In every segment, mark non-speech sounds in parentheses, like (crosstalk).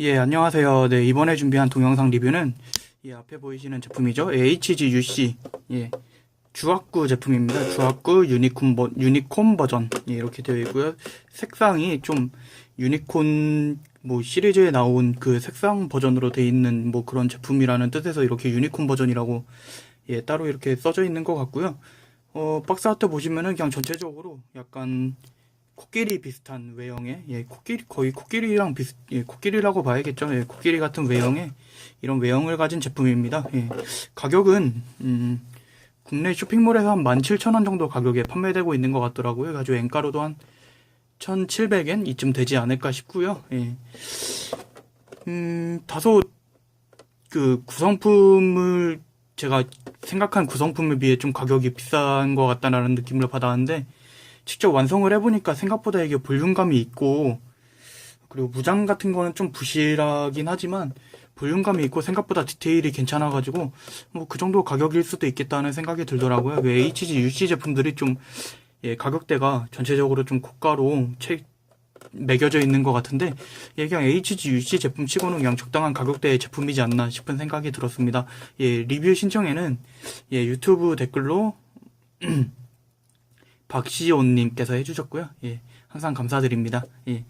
예, 안녕하세요. 네, 이번에 준비한 동영상 리뷰는 이 앞에 보이시는 제품이죠. HGUC. 예. 주악구 제품입니다. 주악구 유니콘, 버, 유니콘 버전. 예, 이렇게 되어 있고요. 색상이 좀 유니콘 뭐 시리즈에 나온 그 색상 버전으로 되어 있는 뭐 그런 제품이라는 뜻에서 이렇게 유니콘 버전이라고 예, 따로 이렇게 써져 있는 것 같고요. 어, 박스 아트 보시면은 그냥 전체적으로 약간 코끼리 비슷한 외형의 예, 코끼리 거의 코끼리랑 비슷 예, 코끼리라고 봐야겠죠. 예, 코끼리 같은 외형의 이런 외형을 가진 제품입니다. 예, 가격은 음, 국내 쇼핑몰에서 한 17,000원 정도 가격에 판매되고 있는 것 같더라고요. 가지고 엔가로도 한 1,700엔 이쯤 되지 않을까 싶고요. 예. 음, 다소 그 구성품을 제가 생각한 구성품에 비해 좀 가격이 비싼 것 같다라는 느낌을 받았는데 직접 완성을 해보니까 생각보다 이게 볼륨감이 있고 그리고 무장 같은 거는 좀 부실하긴 하지만 볼륨감이 있고 생각보다 디테일이 괜찮아가지고 뭐 그 정도 가격일 수도 있겠다는 생각이 들더라고요. 왜 HG, UC 제품들이 좀 예, 가격대가 전체적으로 좀 고가로 채, 매겨져 있는 것 같은데 예, 그냥 HG, UC 제품 치고는 그냥 적당한 가격대의 제품이지 않나 싶은 생각이 들었습니다. 예, 리뷰 신청에는 예, 유튜브 댓글로 (clears throat) 박시온님께서 해주셨고요. 예, 항상 감사드립니다. 예,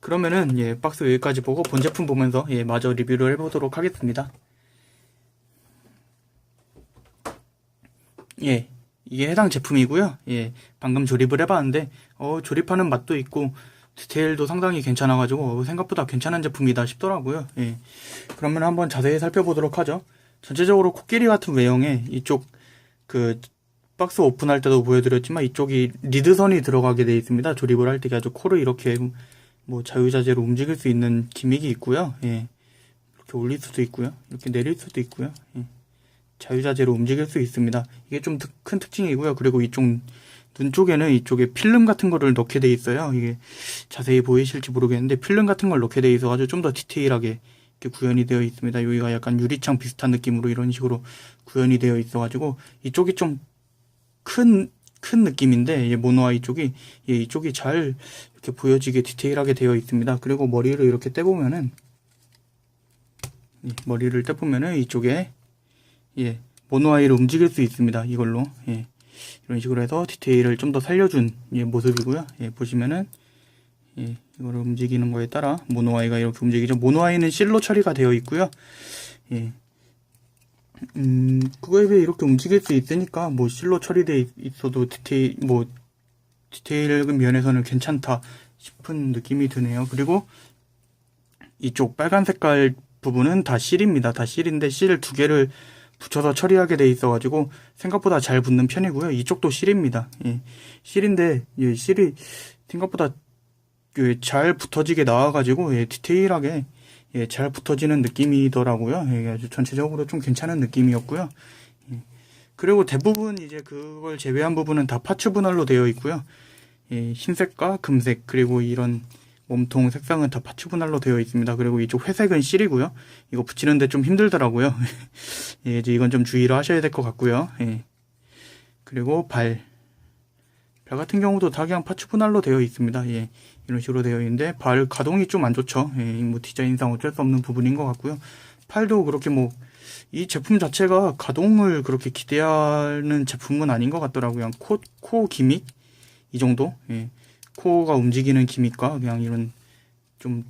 그러면은 예, 박스 여기까지 보고 본 제품 보면서 예, 마저 리뷰를 해보도록 하겠습니다. 예, 이게 해당 제품이고요. 예, 방금 조립을 해봤는데 어, 조립하는 맛도 있고 디테일도 상당히 괜찮아가지고 어, 생각보다 괜찮은 제품이다 싶더라고요. 예, 그러면 한번 자세히 살펴보도록 하죠. 전체적으로 코끼리 같은 외형의 이쪽 그 박스 오픈할 때도 보여드렸지만 이쪽이 리드선이 들어가게 되어 있습니다. 조립을 할 때 아주 코를 이렇게 뭐 자유자재로 움직일 수 있는 기믹이 있고요. 예. 이렇게 올릴 수도 있고요. 이렇게 내릴 수도 있고요. 예. 자유자재로 움직일 수 있습니다. 이게 좀 큰 특징이고요. 그리고 이쪽 눈 쪽에는 이쪽에 필름 같은 거를 넣게 돼 있어요. 이게 자세히 보이실지 모르겠는데 필름 같은 걸 넣게 돼 있어가지고 좀 더 디테일하게 이렇게 구현이 되어 있습니다. 여기가 약간 유리창 비슷한 느낌으로 이런 식으로 구현이 되어 있어가지고 이쪽이 좀 큰, 큰 느낌인데, 예, 모노아이 쪽이, 예, 이쪽이 잘 이렇게 보여지게 디테일하게 되어 있습니다. 그리고 머리를 이렇게 떼보면은, 예, 머리를 떼보면은 이쪽에, 예, 모노아이를 움직일 수 있습니다. 이걸로, 예, 이런 식으로 해서 디테일을 좀 더 살려준, 예, 모습이고요. 예, 보시면은, 예, 이거를 움직이는 거에 따라 모노아이가 이렇게 움직이죠. 모노아이는 실로 처리가 되어 있고요. 예, 음, 그거에 비해 이렇게 움직일 수 있으니까, 뭐, 실로 처리돼 있어도 디테일, 뭐, 디테일 면에서는 괜찮다 싶은 느낌이 드네요. 그리고 이쪽 빨간 색깔 부분은 다 실입니다. 다 실인데, 실 두 개를 붙여서 처리하게 돼 있어가지고, 생각보다 잘 붙는 편이고요. 이쪽도 실입니다. 예. 실인데, 예, 실이 생각보다 예, 잘 붙어지게 나와가지고, 예, 디테일하게, 예, 잘 붙어지는 느낌이더라고요. 예, 아주 전체적으로 좀 괜찮은 느낌이었고요. 예, 그리고 대부분 이제 그걸 제외한 부분은 다 파츠 분할로 되어 있고요. 예, 흰색과 금색 그리고 이런 몸통 색상은 다 파츠 분할로 되어 있습니다. 그리고 이쪽 회색은 실이고요. 이거 붙이는데 좀 힘들더라고요. (laughs) 예, 이제 이건 좀 주의를 하셔야 될 것 같고요. 예. 그리고 발. 발 같은 경우도 다 그냥 파츠 분할로 되어 있습니다. 예. 이런 식으로 되어 있는데 발 가동이 좀 안 좋죠. 예, 뭐 디자인상 어쩔 수 없는 부분인 것 같고요. 팔도 그렇게 뭐 이 제품 자체가 가동을 그렇게 기대하는 제품은 아닌 것 같더라고요. 코, 코 기믹 이 정도. 예. 코가 움직이는 기믹과 그냥 이런 좀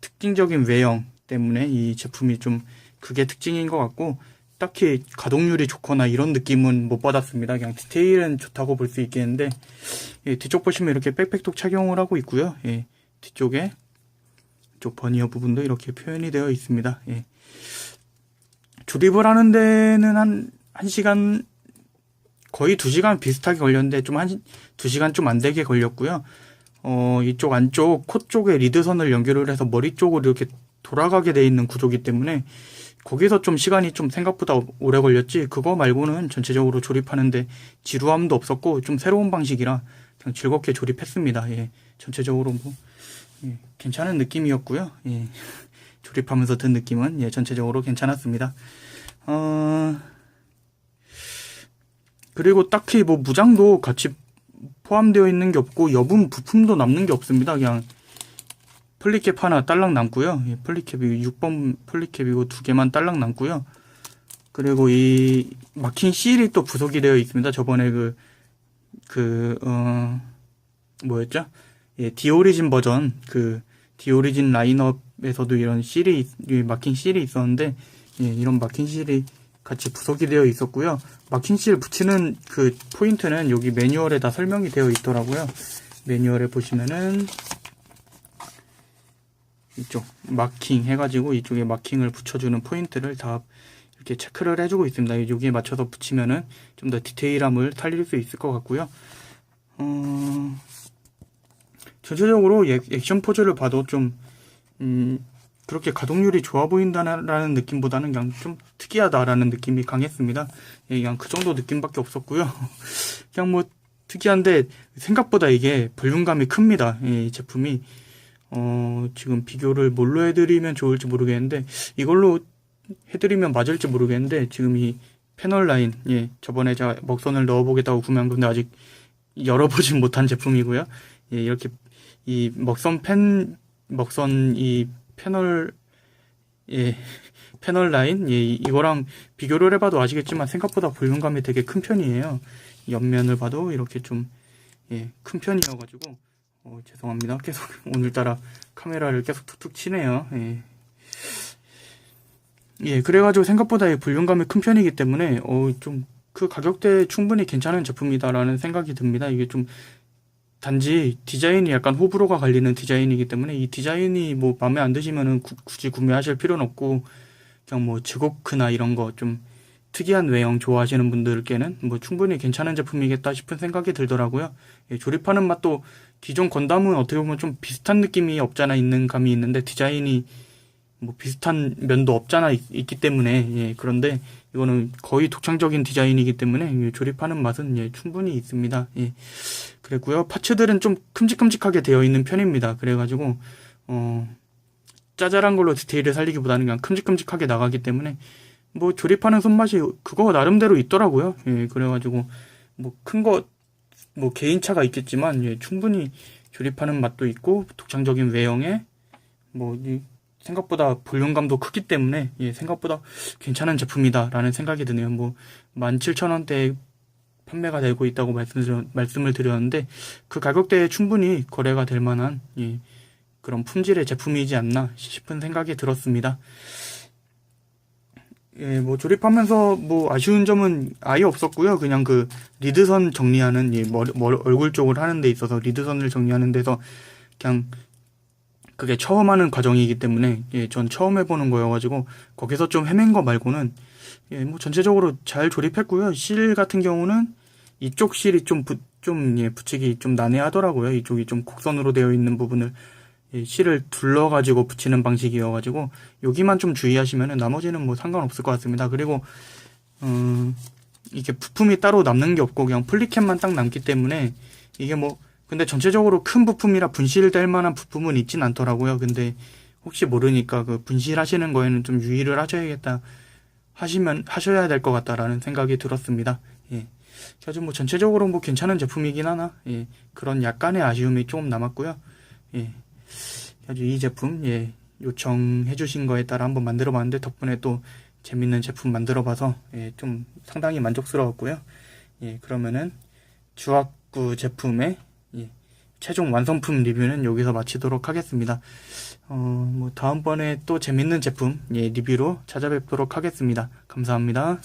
특징적인 외형 때문에 이 제품이 좀 그게 특징인 것 같고 딱히 가동률이 좋거나 이런 느낌은 못 받았습니다. 그냥 디테일은 좋다고 볼 수 있겠는데 예, 뒤쪽 보시면 이렇게 백팩톡 착용을 하고 있고요. 예, 뒤쪽에 쪽 버니어 부분도 이렇게 표현이 되어 있습니다. 예. 조립을 하는 데는 한, 한 시간, 거의 두 시간 비슷하게 걸렸는데 좀 한, 두 시간 좀 안 되게 걸렸고요. 어, 이쪽 안쪽 코 쪽에 리드선을 연결을 해서 머리 쪽으로 이렇게 돌아가게 돼 있는 구조기 때문에 거기서 좀 시간이 좀 생각보다 오래 걸렸지 그거 말고는 전체적으로 조립하는데 지루함도 없었고 좀 새로운 방식이라 그냥 즐겁게 조립했습니다. 예, 전체적으로 뭐 예, 괜찮은 느낌이었고요. 예, (laughs) 조립하면서 든 느낌은 예, 전체적으로 괜찮았습니다. 어, 그리고 딱히 뭐 무장도 같이 포함되어 있는 게 없고 여분 부품도 남는 게 없습니다. 그냥 폴리캡 하나 딸랑 남고요. 예, 폴리캡이 6번 폴리캡이고 두 개만 딸랑 남고요. 그리고 이 막힌 실이 또 부속이 되어 있습니다. 저번에 그, 그, 어, 뭐였죠? 예, 디오리진 버전, 그, 디오리진 라인업에서도 이런 실이, 막힌 실이 있었는데, 예, 이런 막힌 실이 같이 부속이 되어 있었고요. 막힌 실 붙이는 그 포인트는 여기 매뉴얼에 다 설명이 되어 있더라고요. 매뉴얼에 보시면은, 이쪽 마킹 해가지고 이쪽에 마킹을 붙여주는 포인트를 다 이렇게 체크를 해주고 있습니다. 여기에 맞춰서 붙이면은 좀 더 디테일함을 살릴 수 있을 것 같고요. 어, 전체적으로 액- 액션 포즈를 봐도 좀 음, 그렇게 가동률이 좋아 보인다라는 느낌보다는 그냥 좀 특이하다라는 느낌이 강했습니다. 예, 그냥 그 정도 느낌밖에 없었고요. (laughs) 그냥 뭐 특이한데 생각보다 이게 볼륨감이 큽니다. 예, 이 제품이 어, 지금 비교를 뭘로 해드리면 좋을지 모르겠는데, 이걸로 해드리면 맞을지 모르겠는데, 지금 이 패널 라인, 예, 저번에 제가 먹선을 넣어보겠다고 구매한 건데, 아직 열어보진 (laughs) 못한 제품이고요. 예, 이렇게, 이 먹선 펜, 먹선 이 패널, 예, (laughs) 패널 라인, 예, 이- 이거랑 비교를 해봐도 아시겠지만, 생각보다 볼륨감이 되게 큰 편이에요. 옆면을 봐도 이렇게 좀, 예, 큰 편이어가지고, 어, 죄송합니다. 계속 (laughs) 오늘따라 카메라를 계속 툭툭 치네요. 예. 예, 그래가지고 생각보다 이 볼륨감이 큰 편이기 때문에 어, 좀 그 가격대에 충분히 괜찮은 제품이다라는 생각이 듭니다. 이게 좀 단지 디자인이 약간 호불호가 갈리는 디자인이기 때문에 이 디자인이 뭐 마음에 안 드시면은 구- 굳이 구매하실 필요는 없고 그냥 뭐 지고크나 이런 거좀 특이한 외형 좋아하시는 분들께는 뭐 충분히 괜찮은 제품이겠다 싶은 생각이 들더라고요. 예, 조립하는 맛도 기존 건담은 어떻게 보면 좀 비슷한 느낌이 없잖아 있는 감이 있는데 디자인이 뭐 비슷한 면도 없잖아 있, 기 때문에 예, 그런데 이거는 거의 독창적인 디자인이기 때문에 예, 조립하는 맛은 예, 충분히 있습니다. 예. 그랬고요. 파츠들은 좀 큼직큼직하게 되어 있는 편입니다. 그래가지고 어, 짜잘한 걸로 디테일을 살리기보다는 그냥 큼직큼직하게 나가기 때문에 뭐 조립하는 손맛이 그거 나름대로 있더라고요. 예, 그래가지고 뭐 큰 거 뭐 개인차가 있겠지만 예, 충분히 조립하는 맛도 있고 독창적인 외형에 뭐 이, 생각보다 볼륨감도 크기 때문에 예, 생각보다 괜찮은 제품이다라는 생각이 드네요. 뭐 17,000원대에 판매가 되고 있다고 말씀드려, 말씀을 드렸는데 그 가격대에 충분히 거래가 될 만한 예, 그런 품질의 제품이지 않나 싶은 생각이 들었습니다. 예, 뭐 조립하면서 뭐 아쉬운 점은 아예 없었고요. 그냥 그 리드선 정리하는 예, 머리, 머리- 얼굴 쪽을 하는 데 있어서 리드선을 정리하는 데서 그냥 그게 처음 하는 과정이기 때문에 예, 전 처음 해보는 거여가지고 거기서 좀 헤맨 거 말고는 예, 뭐 전체적으로 잘 조립했고요. 실 같은 경우는 이쪽 실이 좀, 부, 좀 예, 붙이기 좀 난해하더라고요. 이쪽이 좀 곡선으로 되어 있는 부분을 예, 실을 둘러가지고 붙이는 방식이어가지고 여기만 좀 주의하시면은 나머지는 뭐 상관없을 것 같습니다. 그리고 음, 이게 부품이 따로 남는 게 없고 그냥 플리캡만 딱 남기 때문에 이게 뭐 근데 전체적으로 큰 부품이라 분실될 만한 부품은 있진 않더라고요. 근데 혹시 모르니까 그 분실하시는 거에는 좀 유의를 하셔야겠다 하시면 하셔야 될 것 같다라는 생각이 들었습니다. 예. 아주 뭐 전체적으로 뭐 괜찮은 제품이긴 하나 예. 그런 약간의 아쉬움이 조금 남았고요. 예. 아주 이 제품 예. 요청해 주신 거에 따라 한번 만들어 봤는데 덕분에 또 재밌는 제품 만들어 봐서 예. 좀 상당히 만족스러웠고요. 예. 그러면은 주악구 제품의 예. 최종 완성품 리뷰는 여기서 마치도록 하겠습니다. 어, 뭐 다음번에 또 재밌는 제품 예, 리뷰로 찾아뵙도록 하겠습니다. 감사합니다.